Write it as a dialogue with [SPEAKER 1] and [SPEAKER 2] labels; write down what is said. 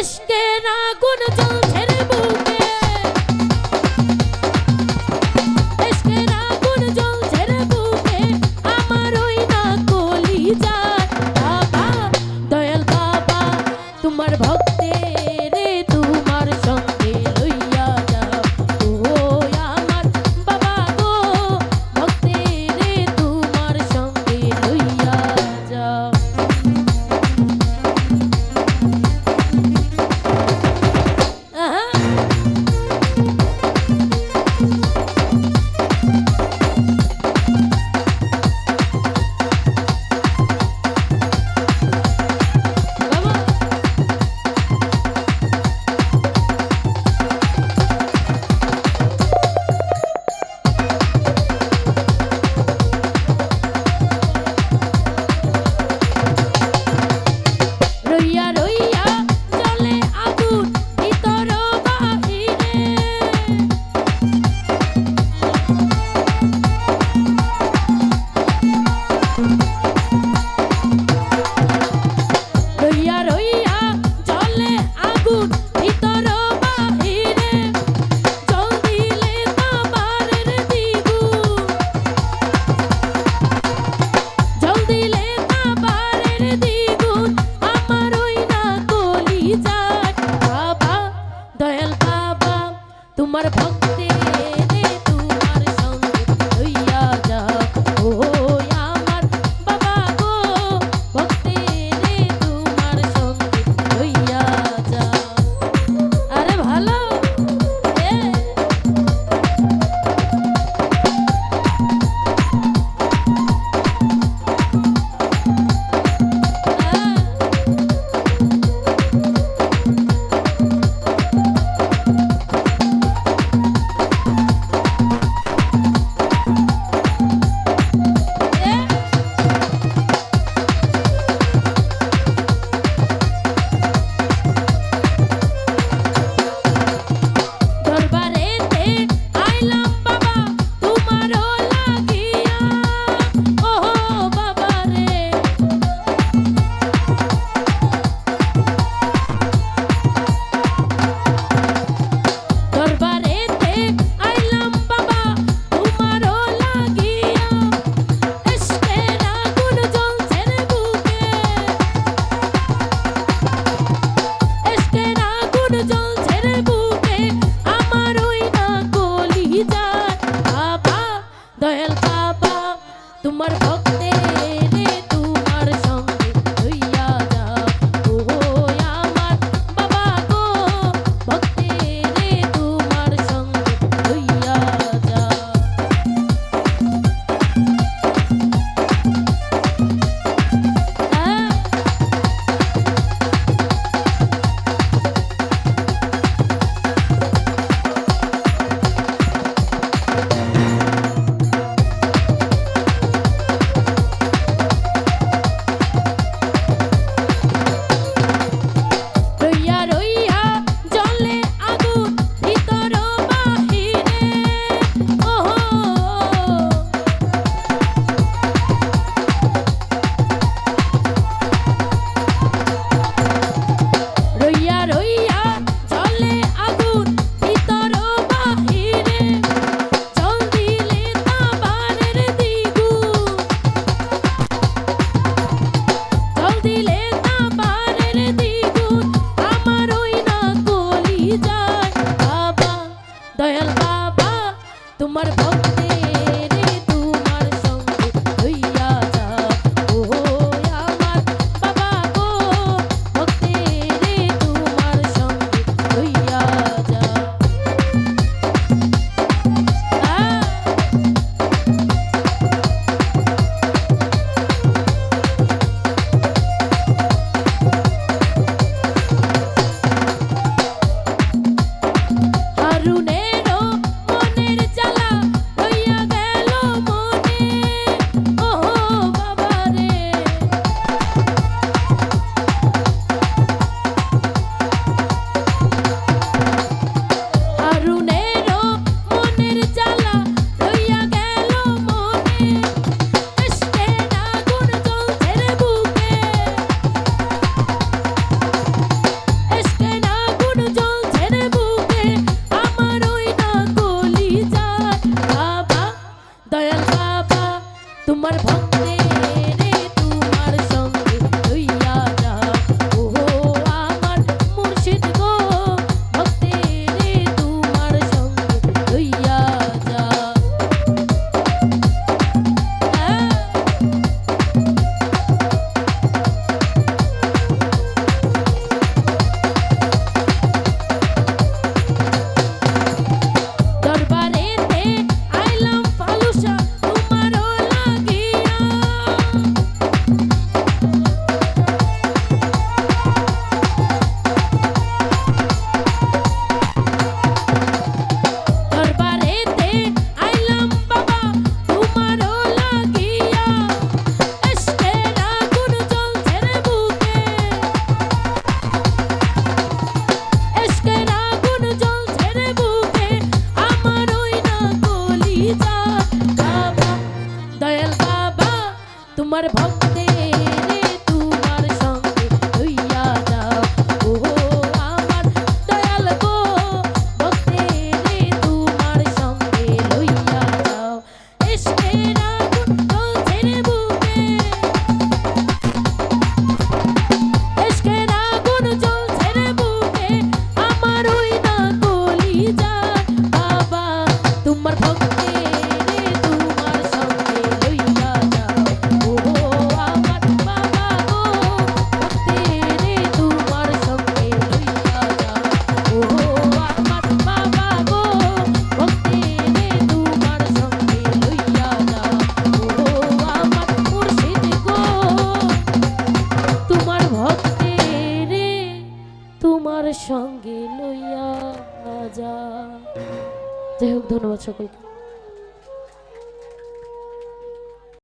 [SPEAKER 1] এসকের আগুন জ্বলছে রে বুকে। এসকের আগুন আমার ওই না কলিজার বাবা দয়াল বাবা তোমার ভক্তে তোমার ভক্তি জগতের তোমার আমার ভাই যাই হোক ধন্যবাদ সকলকে।